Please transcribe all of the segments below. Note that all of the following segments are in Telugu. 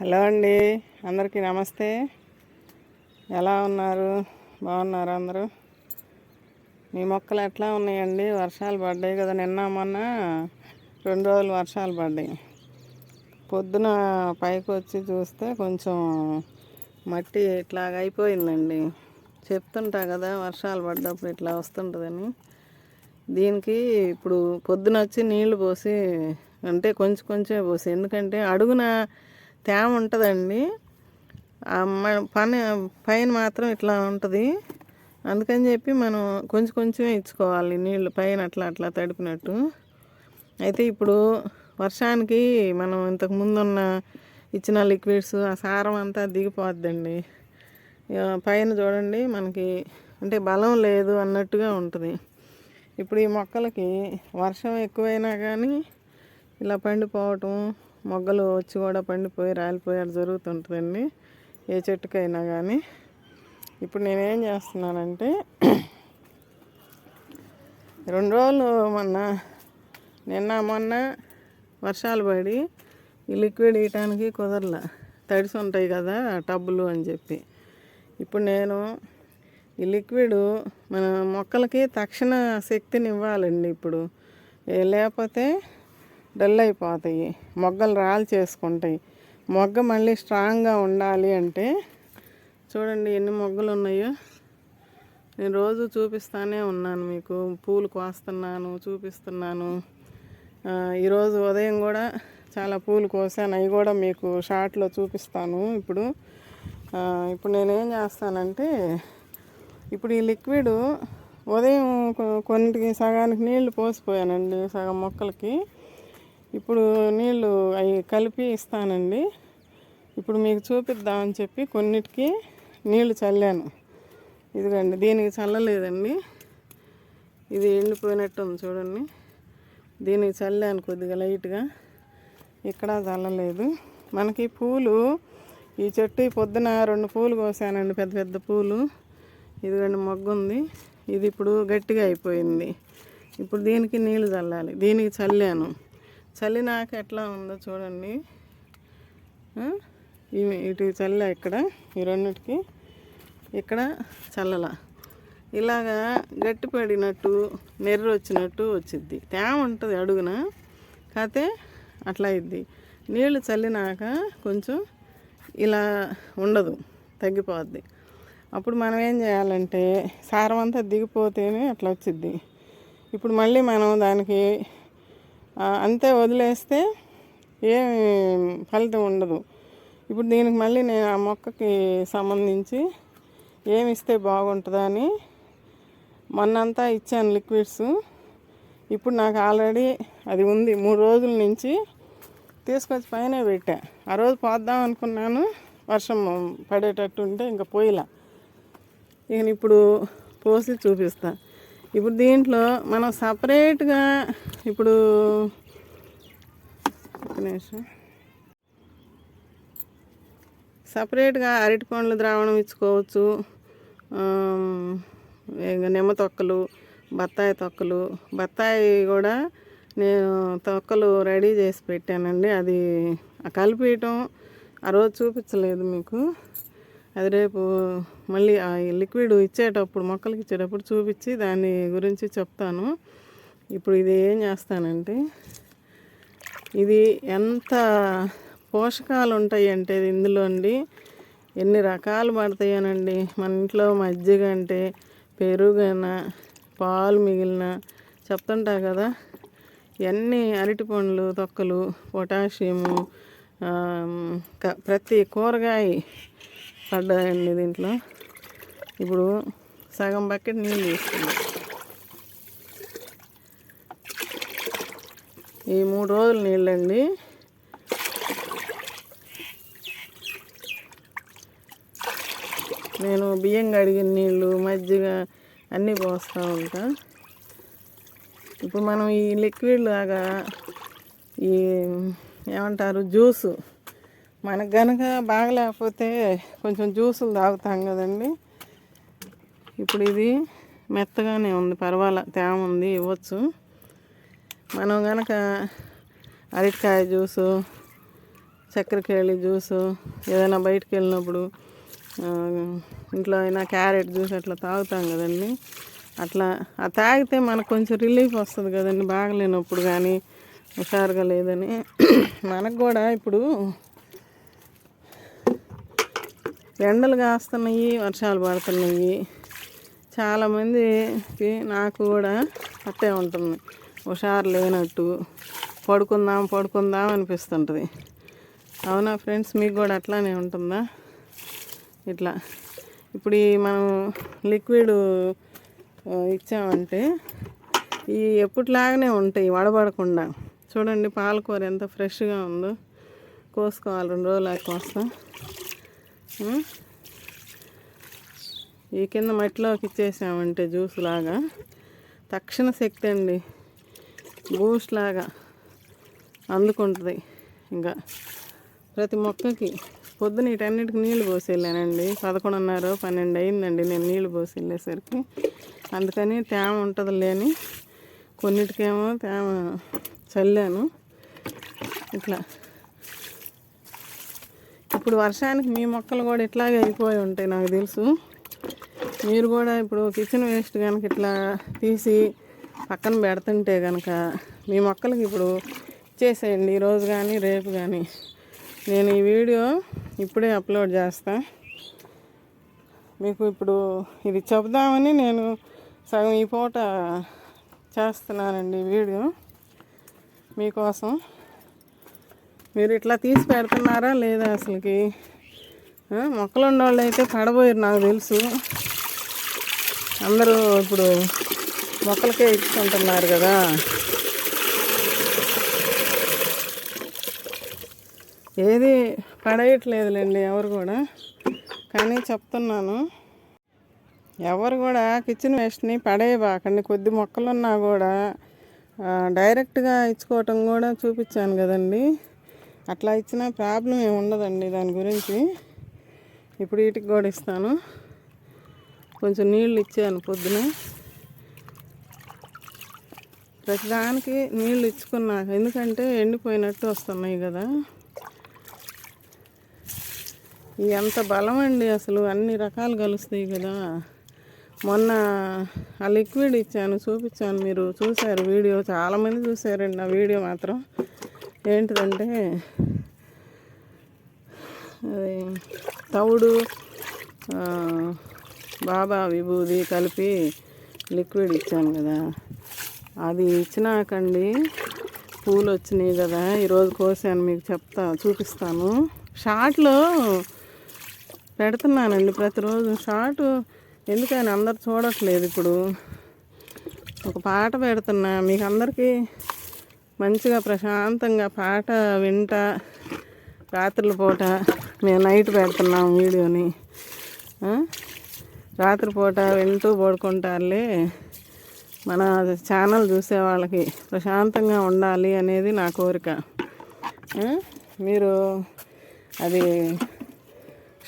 హలో అండి. అందరికీ నమస్తే. ఎలా ఉన్నారు? బాగున్నారు అందరూ? మీ మొక్కలు ఎట్లా ఉన్నాయండి? వర్షాలు పడ్డాయి కదా నిన్న మొన్న రెండు రోజులు వర్షాలు పడ్డాయి. పొద్దున పైకి వచ్చి చూస్తే కొంచెం మట్టి ఇట్లాగ అయిపోయిందండి. చెప్తుంటా కదా వర్షాలు పడ్డప్పుడు ఇట్లా వస్తుంటుందని. దీనికి ఇప్పుడు పొద్దున వచ్చి నీళ్ళు పోసి అంటే కొంచెం కొంచెమే పోసి ఎందుకంటే అడుగున తేమ ఉంటుందండి. పని పైన మాత్రం ఇట్లా ఉంటుంది. అందుకని చెప్పి మనం కొంచెం కొంచెమే ఇచ్చుకోవాలి నీళ్ళు పైన అట్లా అట్లా తడిపినట్టు. అయితే ఇప్పుడు వర్షానికి మనం ఇంతకు ముందున్న ఇచ్చిన లిక్విడ్స్ ఆ సారం అంతా దిగిపోద్దండి. పైన చూడండి మనకి అంటే బలం లేదు అన్నట్టుగా ఉంటుంది. ఇప్పుడు ఈ మొక్కలకి వర్షం ఎక్కువైనా కానీ ఇలా పండిపోవటం మొగ్గలు వచ్చి కూడా పండిపోయి రాలిపోయాడు జరుగుతుంటుందండి. ఏ చెట్టుకైనా కానీ ఇప్పుడు నేనేం చేస్తున్నానంటే రెండు రోజులు మొన్న నిన్న మొన్న వర్షాలు పడి ఈ లిక్విడ్ వేయటానికి కుదరలా. తడిసి ఉంటాయి కదా టబ్బులు అని చెప్పి. ఇప్పుడు నేను ఈ లిక్విడ్ మన మొక్కలకి తక్షణ శక్తిని ఇవ్వాలండి ఇప్పుడు. లేకపోతే డల్ అయిపోతాయి మొగ్గలు రాలు చేసుకుంటాయి. మొగ్గ మళ్ళీ స్ట్రాంగ్గా ఉండాలి అంటే చూడండి ఎన్ని మొగ్గలు ఉన్నాయో నేను రోజు చూపిస్తానే ఉన్నాను మీకు. పూలు కోస్తున్నాను చూపిస్తున్నాను. ఈరోజు ఉదయం కూడా చాలా పూలు కోసాను. అవి కూడా మీకు షార్ట్లో చూపిస్తాను ఇప్పుడు. ఇప్పుడు నేనేం చేస్తానంటే ఇప్పుడు ఈ లిక్విడ్ ఉదయం కొన్నిటికి సగానికి నీళ్ళు పోసిపోయానండి సగం మొక్కలకి. ఇప్పుడు నీళ్ళు అవి కలిపి ఇస్తానండి. ఇప్పుడు మీకు చూపిద్దామని చెప్పి కొన్నిటికి నీళ్ళు చల్లాను. ఇదిగండి దీనికి చల్లలేదండి. ఇది ఎండిపోయినట్టు ఉంది చూడండి. దీనికి చల్లాను కొద్దిగా లైట్గా. ఇక్కడ చల్లలేదు. మనకి పూలు ఈ చెట్టు పొద్దున రెండు పూలు కోసానండి పెద్ద పెద్ద పూలు. ఇదిగండి మొగ్గు ఉంది ఇది ఇప్పుడు గట్టిగా అయిపోయింది. ఇప్పుడు దీనికి నీళ్ళు చల్లాలి. దీనికి చల్లాను. చల్లినాక ఎట్లా ఉందో చూడండి. ఇవి ఇటు చల్ల ఇక్కడ ఈ రెండిటికి. ఇక్కడ చల్లల. ఇలాగా గట్టిపడినట్టు నెర్రు వచ్చినట్టు వచ్చిద్ది. తేమ ఉంటుంది అడుగున కాతే అట్లా అయింది నీళ్ళు చల్లినాక కొంచెం ఇలా ఉండదు తగ్గిపోద్ది. అప్పుడు మనం ఏం చేయాలంటే సారం అంతా దిగిపోతేనే అట్లా వచ్చిద్ది. ఇప్పుడు మళ్ళీ మనం దానికి అంతే వదిలేస్తే ఏమి ఫలితం ఉండదు. ఇప్పుడు దీనికి మళ్ళీ నేను ఆ మొక్కకి సంబంధించి ఏమి ఇస్తే బాగుంటుందా అని మొన్నంతా ఇచ్చాను లిక్విడ్స్. ఇప్పుడు నాకు ఆల్రెడీ అది ఉంది. మూడు రోజుల నుంచి తీసుకొచ్చి పైన పెట్టా. ఆ రోజు పోద్దాం అనుకున్నాను. వర్షం పడేటట్టు ఉంటే ఇంకా పోయిలా. ఇక ఇప్పుడు పోసి చూపిస్తాను ఇప్పుడు దీంట్లో మనం సపరేట్గా ఇప్పుడు ఒక నిమిషం. సపరేట్గా అరటి పండ్లు ద్రావణం ఇచ్చుకోవచ్చు. నిమ్మ తొక్కలు బత్తాయి తొక్కలు. బత్తాయి కూడా నేను తొక్కలు రెడీ చేసి పెట్టానండి. అది కలిపేయటం ఆ రోజు చూపించలేదు మీకు. అది రేపు మళ్ళీ ఆ లిక్విడ్ ఇచ్చేటప్పుడు మొక్కలకి ఇచ్చేటప్పుడు చూపించి దాని గురించి చెప్తాను. ఇప్పుడు ఇది ఏం చేస్తానంటే ఇది ఎంత పోషకాలు ఉంటాయి అంటే ఇందులో అండి ఎన్ని రకాలు పడతాయోనండి. మన ఇంట్లో మజ్జిగ అంటే పెరుగైనా పాలు మిగిలిన చెప్తుంటా కదా. ఇవన్నీ అరటి పండ్లు తొక్కలు పొటాషియము క- ప్రతి కూరగాయ పడ్డాయండి దీంట్లో. ఇప్పుడు సగం బకెట్ నీళ్ళు తీసుకుందాం. ఈ మూడు రోజులు నీళ్ళండి. నేను బియ్యం కడిగిన నీళ్ళు మజ్జిగ అన్నీ పోస్తూ ఉంటా. ఇప్పుడు మనం ఈ లిక్విడ్ లాగా ఈ ఏమంటారు జ్యూసు. మనకు గనక బాగలేకపోతే కొంచెం జ్యూసులు తాగుతాం కదండి. ఇప్పుడు ఇది మెత్తగానే ఉంది పర్వాలే తేమ ఉంది ఇవ్వచ్చు. మనం కనుక అరటికాయ జ్యూసు చక్కెరకేళి జ్యూసు ఏదైనా బయటికి వెళ్ళినప్పుడు ఇంట్లో అయినా క్యారెట్ జ్యూస్ అట్లా తాగుతాం కదండి. అట్లా ఆ తాగితే మనకు కొంచెం రిలీఫ్ వస్తుంది కదండి బాగలేనప్పుడు కానీ హుషారుగా లేదని. మనకు కూడా ఇప్పుడు ఎండలు కాస్తున్నాయి వర్షాలు పడుతున్నాయి. చాలామందికి నాకు కూడా అట్టే ఉంటుంది. హుషారు లేనట్టు పడుకుందాం పడుకుందాం అనిపిస్తుంటుంది. అవునా ఫ్రెండ్స్? మీకు కూడా అట్లానే ఉంటుందా? ఇట్లా. ఇప్పుడు ఈ మనం లిక్విడ్ ఇచ్చామంటే ఈ ఎప్పటిలాగానే ఉంటాయి వడబడకుండా. చూడండి పాలకూర ఎంత ఫ్రెష్గా ఉందో. కోసుకోవాలి రెండు రోజులు కోస్తాం. ఈ కింద మట్టిలోకి ఇచ్చేసామంటే జ్యూస్ లాగా. తక్షణ శక్తి అండి. బూస్ట్ లాగా అందుకుంటుంది. ఇంకా ప్రతి మొక్కకి పొద్దున వీటన్నిటికి నీళ్ళు పోసి వెళ్ళానండి పదకొండున్నర పన్నెండు అయిందండి నేను నీళ్ళు పోసి వెళ్ళేసరికి అందుకని తేమ ఉంటుంది లేని కొన్నిటికేమో తేమ చల్లాను. ఇట్లా. ఇప్పుడు వర్షానికి మీ మొక్కలు కూడా ఇట్లాగే అయిపోయి ఉంటాయి నాకు తెలుసు. మీరు కూడా ఇప్పుడు కిచెన్ వేస్ట్ కనుక ఇట్లా తీసి పక్కన పెడుతుంటే కనుక మీ మొక్కలకి ఇప్పుడు ఇచ్చేసేయండి ఈరోజు కానీ రేపు కానీ నేను ఈ వీడియో ఇప్పుడే అప్లోడ్ చేస్తా. మీకు ఇప్పుడు ఇది చెప్దామని నేను సగం ఈ పూట చేస్తున్నానండి వీడియో మీకోసం. మీరు ఇట్లా తీసి పెడుతున్నారా లేదా అసలుకి? మొక్కలు ఉన్నవాళ్ళు అయితే పడబోయారు నాకు తెలుసు. అందరూ ఇప్పుడు మొక్కలకే ఇచ్చుకుంటున్నారు కదా. ఏది పడేయట్లేదులేండి ఎవరు కూడా. కానీ చెప్తున్నాను. ఎవరు కూడా కిచెన్ వేస్ట్ని పడేయబాకండి. కొద్ది మొక్కలున్నా కూడా డైరెక్ట్గా ఇచ్చుకోవటం కూడా చూపించాను కదండి. అట్లా ఇచ్చిన ప్రాబ్లం ఏమి ఉండదండి దాని గురించి. ఇప్పుడు వీటికి కూడా ఇస్తాను. కొంచెం నీళ్ళు ఇచ్చాను పొద్దున. ప్రతిదానికి నీళ్ళు ఇచ్చుకున్నాక ఎందుకంటే ఎండిపోయినట్టు వస్తున్నాయి కదా. ఎంత బలం అండి అసలు. అన్ని రకాలు కలుస్తాయి కదా. మొన్న ఆ లిక్విడ్ ఇచ్చాను చూపించాను మీరు. చూశారు వీడియో. చాలామంది చూశారండి ఆ వీడియో మాత్రం. ఏంటిదంటే అది తవుడు బాబా విభూది కలిపి లిక్విడ్ ఇచ్చాను కదా. అది ఇచ్చినాకండి పూలు వచ్చినాయి కదా. ఈరోజు కోసాను మీకు చెప్తా చూపిస్తాను. షార్ట్లో పెడుతున్నానండి ప్రతిరోజు. షార్ట్ ఎందుకని అందరు చూడట్లేదు ఇప్పుడు? ఒక పాట పెడుతున్నా మీకు అందరికీ మంచిగా ప్రశాంతంగా పాట వింటా రాత్రుల పూట మేము నైట్ పెడుతున్నాం వీడియోని. రాత్రిపూట వింటూ పడుకుంటారులే. మన ఛానల్ చూసే వాళ్ళకి ప్రశాంతంగా ఉండాలి అనేది నా కోరిక. మీరు అది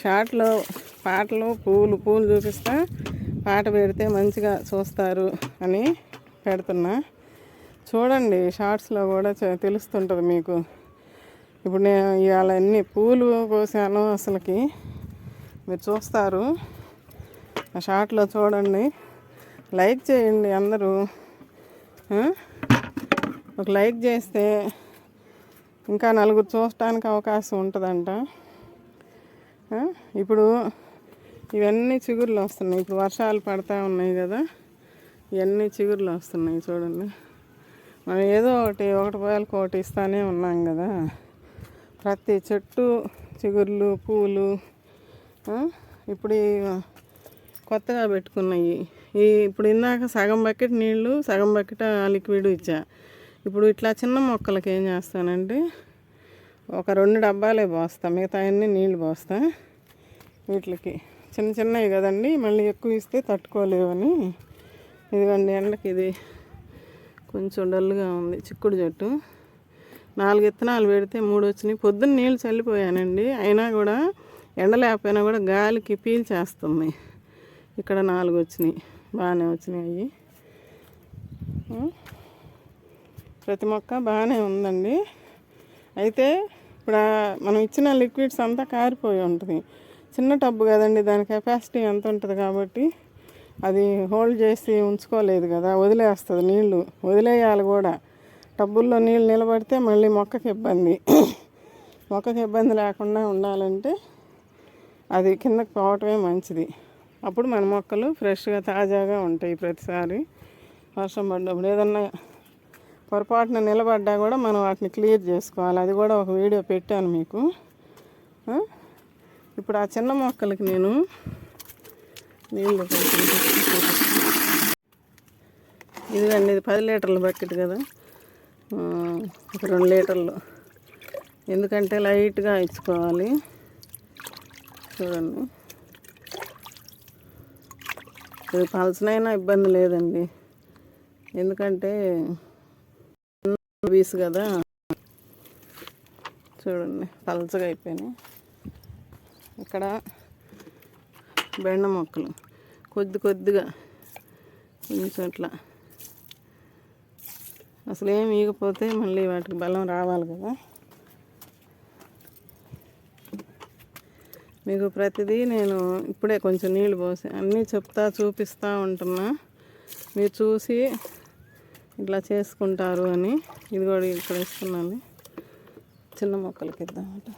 షార్ట్లో పాటలు పూలు పూలు చూపిస్తా పాట పెడితే మంచిగా చూస్తారు అని పెడుతున్నా. చూడండి షార్ట్స్లో కూడా తెలుస్తుంటుంది మీకు. ఇప్పుడు నేను ఇవాళ అన్ని పూలు కోసాను అసలుకి మీరు చూస్తారు. ఆ షార్ట్లో చూడండి లైక్ చేయండి అందరూ. ఒక లైక్ చేస్తే ఇంకా నలుగురు చూడటానికి అవకాశం ఉంటుందంట. ఇప్పుడు ఇవన్నీ చిగుర్లు వస్తున్నాయి. ఇప్పుడు వర్షాలు పడతా ఉన్నాయి కదా ఇవన్నీ చిగుర్లు వస్తున్నాయి చూడండి. మనం ఏదో ఒకటి ఒకటి పోయాలకు ఒకటి ఇస్తానే ఉన్నాం కదా. ప్రతి చెట్టు చిగుర్లు పూలు ఇప్పుడు కొత్తగా పెట్టుకున్నాయి ఈ ఇప్పుడు ఇందాక సగం బకెట్ నీళ్ళు సగం బకెట్ లిక్విడ్ ఇచ్చా. ఇప్పుడు ఇట్లా చిన్న మొక్కలకి ఏం చేస్తానంటే ఒక రెండు డబ్బాలే పోస్తా మిగతా అన్ని నీళ్ళు పోస్తా. వీటికి చిన్న చిన్నవి కదండి మళ్ళీ ఎక్కువ ఇస్తే తట్టుకోలేవని. ఇదిగోండి ఎండకి ఇది కొంచెం డల్గా ఉంది చిక్కుడు చెట్టు. నాలుగు విత్తనాలు పెడితే మూడు వచ్చినాయి పొద్దున్న నీళ్ళు చల్లిపోయానండి. అయినా కూడా ఎండ లేకపోయినా కూడా గాలికి పీల్చేస్తుంది. ఇక్కడ నాలుగు వచ్చినాయి బాగానే వచ్చినాయి అవి ప్రతి మొక్క బాగానే ఉందండి. అయితే ఇప్పుడు మనం ఇచ్చిన లిక్విడ్స్ అంతా కారిపోయి ఉంటుంది. చిన్న టబ్బు కదండి దాని కెపాసిటీ ఎంత ఉంటుంది కాబట్టి. అది హోల్డ్ చేసి ఉంచుకోలేదు కదా వదిలేస్తుంది నీళ్ళు వదిలేయాలి కూడా. టబ్బుల్లో నీళ్ళు నిలబడితే మళ్ళీ మొక్కకి ఇబ్బంది. మొక్కకి ఇబ్బంది లేకుండా ఉండాలంటే అది కిందకి పోవటమే మంచిది. అప్పుడు మన మొక్కలు ఫ్రెష్గా తాజాగా ఉంటాయి ప్రతిసారి. వర్షం పడ్డప్పుడు ఏదన్నా పొరపాటున నిలబడ్డా కూడా మనం వాటిని క్లియర్ చేసుకోవాలి. అది కూడా ఒక వీడియో పెట్టాను మీకు. ఇప్పుడు ఆ చిన్న మొక్కలకి నేను నీళ్ళు ఇదిగండి ఇది పది లీటర్ల బకెట్ కదా. ఒక రెండు లీటర్లు. ఎందుకంటే లైట్గా ఇచ్చుకోవాలి. చూడండి. ఇది పలసనైనా ఇబ్బంది లేదండి. ఎందుకంటే బీస్ కదా. చూడండి పలచగా అయిపోయినాయి. ఇక్కడ బెండ మొక్కలు. కొద్ది కొద్దిగా కొంచెం అట్లా అసలు ఏం ఈగపోతే మళ్ళీ వాటికి బలం రావాలి కదా. మీకు ప్రతిదీ నేను ఇప్పుడే కొంచెం నీళ్ళు పోసి అన్నీ చెప్తా చూపిస్తూ ఉంటున్నా. మీరు చూసి ఇట్లా చేసుకుంటారు అని ఇది కూడా ఇక్కడ ఇస్తున్నాను. చిన్న మొక్కలకి ఇద్దామట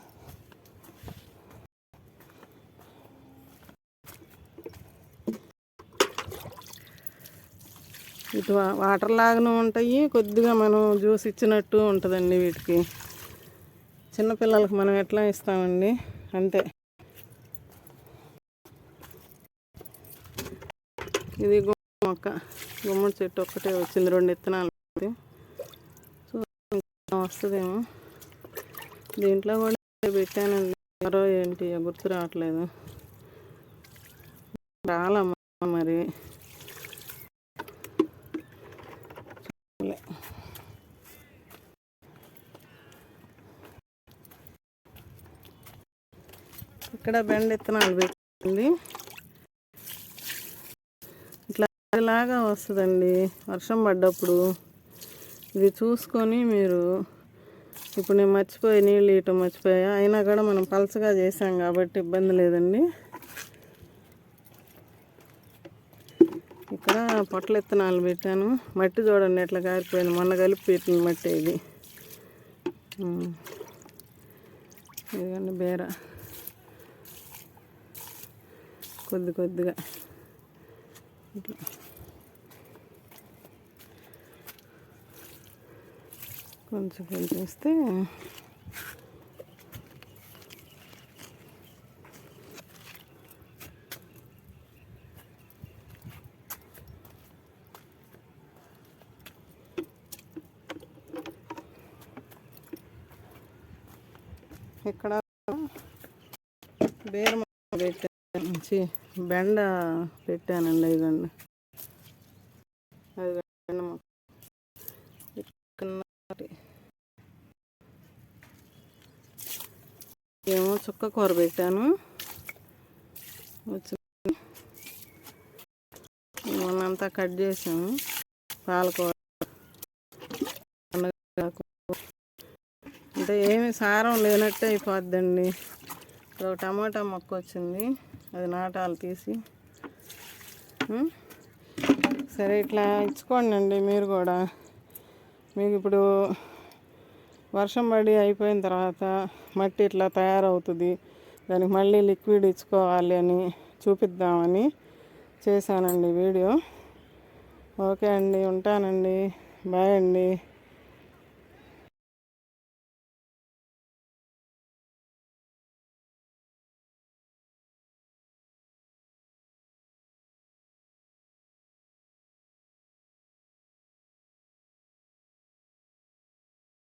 ఇటు వాటర్ లాగానే ఉంటాయి. కొద్దిగా మనం జ్యూస్ ఇచ్చినట్టు ఉంటుందండి వీటికి. చిన్నపిల్లలకి మనం ఎట్లా ఇస్తామండి? అంతే. ఇది మొక్క. గుమ్మడి చెట్టు ఒక్కటే వచ్చింది. రెండు విత్తనాలు సో వస్తుందేమో. దీంట్లో కూడా పెట్టానండి. ఎవరో ఏంటి గుర్తు రావట్లేదు. రాలమ్మా మరి. ఇక్కడ బెండ విత్తనాలు పెట్టింది. ఇట్లా లాగా వస్తుందండి వర్షం పడ్డప్పుడు. ఇది చూసుకొని మీరు ఇప్పుడు నేను మర్చిపోయి నీళ్ళు ఇయటం మర్చిపోయా. అయినా కూడా మనం పలసగా చేసాం కాబట్టి ఇబ్బంది లేదండి. ఇక్కడ పొట్ల విత్తనాలు పెట్టాను. మట్టి చూడండి ఎట్లా కారిపోయింది. మొన్న కలిపి పెట్టిన మట్టి ఇది. ఇదిగండి బేర. కొద్ది కొద్దిగా. ఇట్లా కొంచెం కొంచెం ఇస్తే ఇక్కడ బేర పెట్టాను మంచి బెండ పెట్టానండి ఇదండి అది ఏమో చుక్క కూర పెట్టాను. వచ్చి మొన్నంతా కట్ చేసాము. పాలకూర. అంటే ఏమి సారం లేనట్టే అయిపోద్దండి. ఇక్కడ ఒక టమాటా మొక్క వచ్చింది. అది నాటాలు తీసి. సరే ఇట్లా ఇచ్చుకోండి అండి మీరు కూడా. మీకు ఇప్పుడు వర్షం పడి అయిపోయిన తర్వాత మట్టి ఇట్లా తయారవుతుంది. దానికి మళ్ళీ లిక్విడ్ ఇచ్చుకోవాలి అని చూపిద్దామని చేశానండి వీడియో. ఓకే అండి ఉంటానండి. బాయ్ అండి.